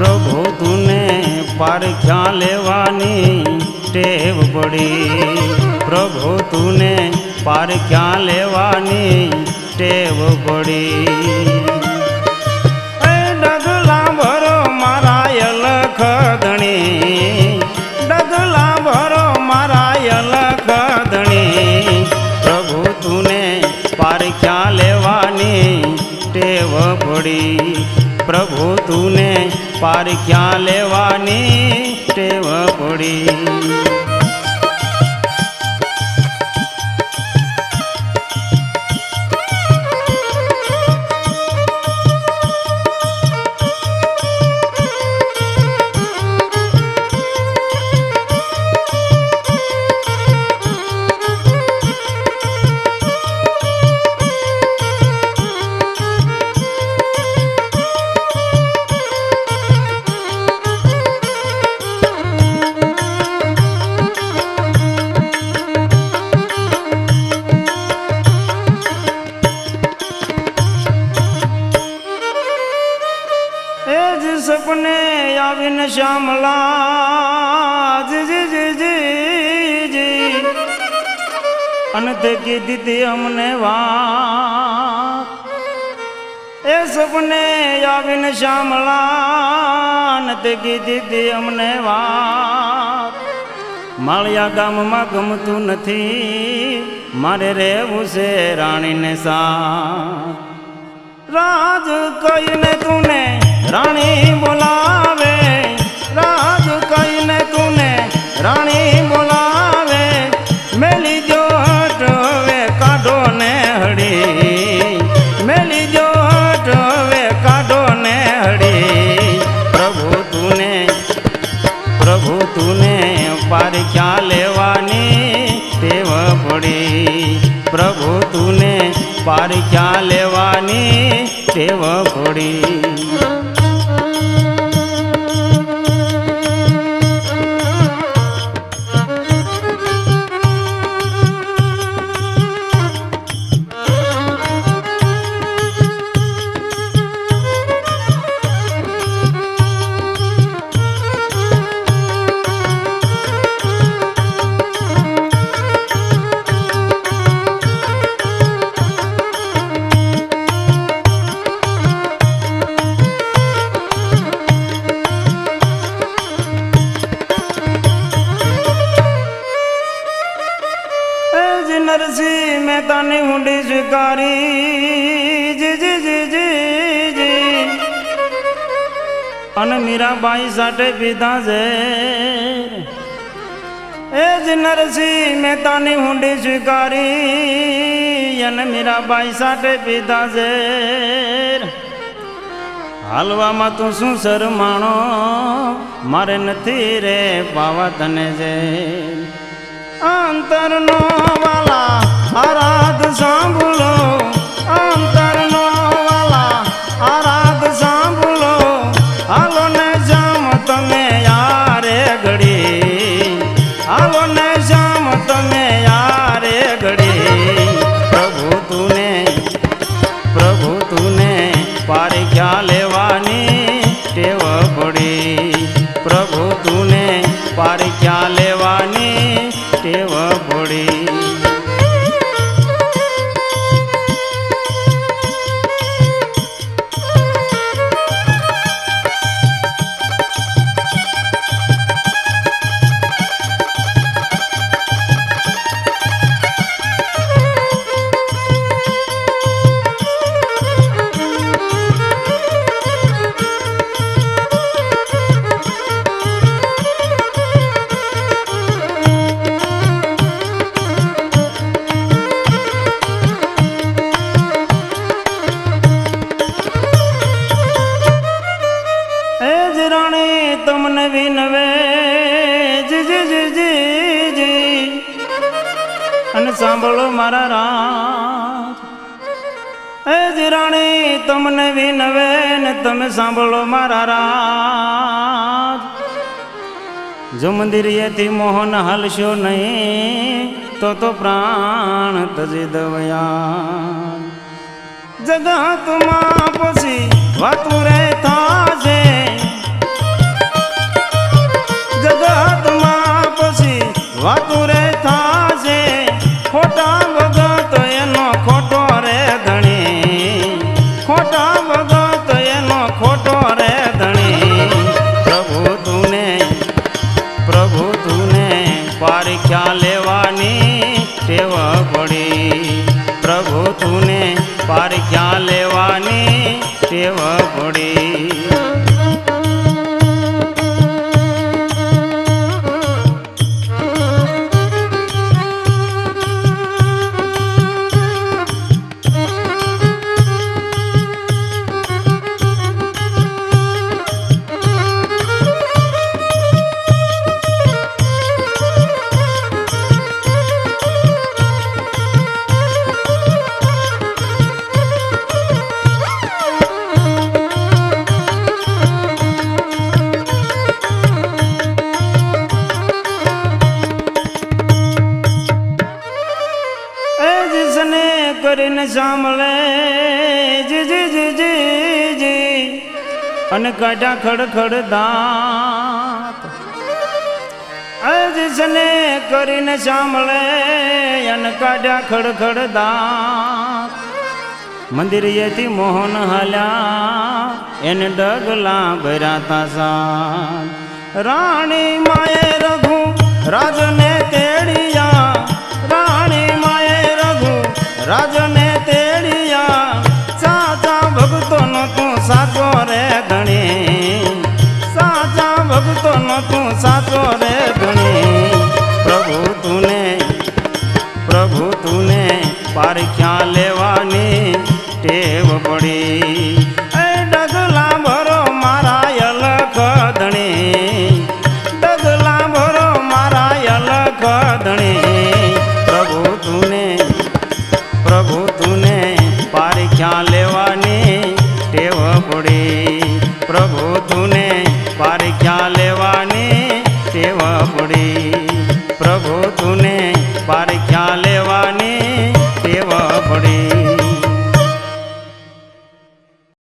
પ્રભુ તુને પારખ્યા લેવાની ટેવ પડી? પ્રભુ તુને પારખ્યા લેવાની ટેવ પડી? પ્રભુ પાર ક્યાં લેવાની ટેવ પડી? જ સપને આવીને શ્યામલા અને તે કીધી હતી અમને વાત એ સપને આવીને શ્યામલા ને તે કીધી હતી અમને વાત માળિયા ગામમાં ગમતું નથી મારે રહેવું છે રાણીને સા રાજ કહીને તુને રાણી પારખ્યા લેવાની? ટેવ પડી જ નરસિંહ મહેતાની ઊંડી સ્વીકારી. જી જી જી જી જી. અને મીરાબાઈ સાથે પીધા છે. એ જ નરસિંહ મહેતાની હુંડી સ્વીકારી. અને મીરાબાઈ સાથે પીધા છે. હાલવામાં તું શું શરમાણો? મારે નથી રે પાવા તને છે. અંતરનો વાલા આરાધ સાંભળો. અંતરનો તમને વિનવે. અને સાંભળો મારા રાજ. એ જીરાણી તમને વિનવે ને તમે સાંભળો મારા રાજ. જો મંદિરેથી મોહન હલશો નહીં, તો તો પ્રાણ તજી દવયા. જગતમાં પછી વાતું રે நீ અને કાઢ્યા ખડખડ દાંત. એ જીસને કરીને સાંભળે અને કાઢ્યા ખડખડ દાંત. મંદિરેથી મોહન હાલ્યા, એને ડગલા ભર્યા સા રાણી માએ રઘુ, રાજને તેડિયા. રાણી માએ રઘુ, રાજને તેડિયા. સાચા ભક્તોનો તું પ્રભુ તુને પારી ક્યાં લેવાની ટેવ પડી.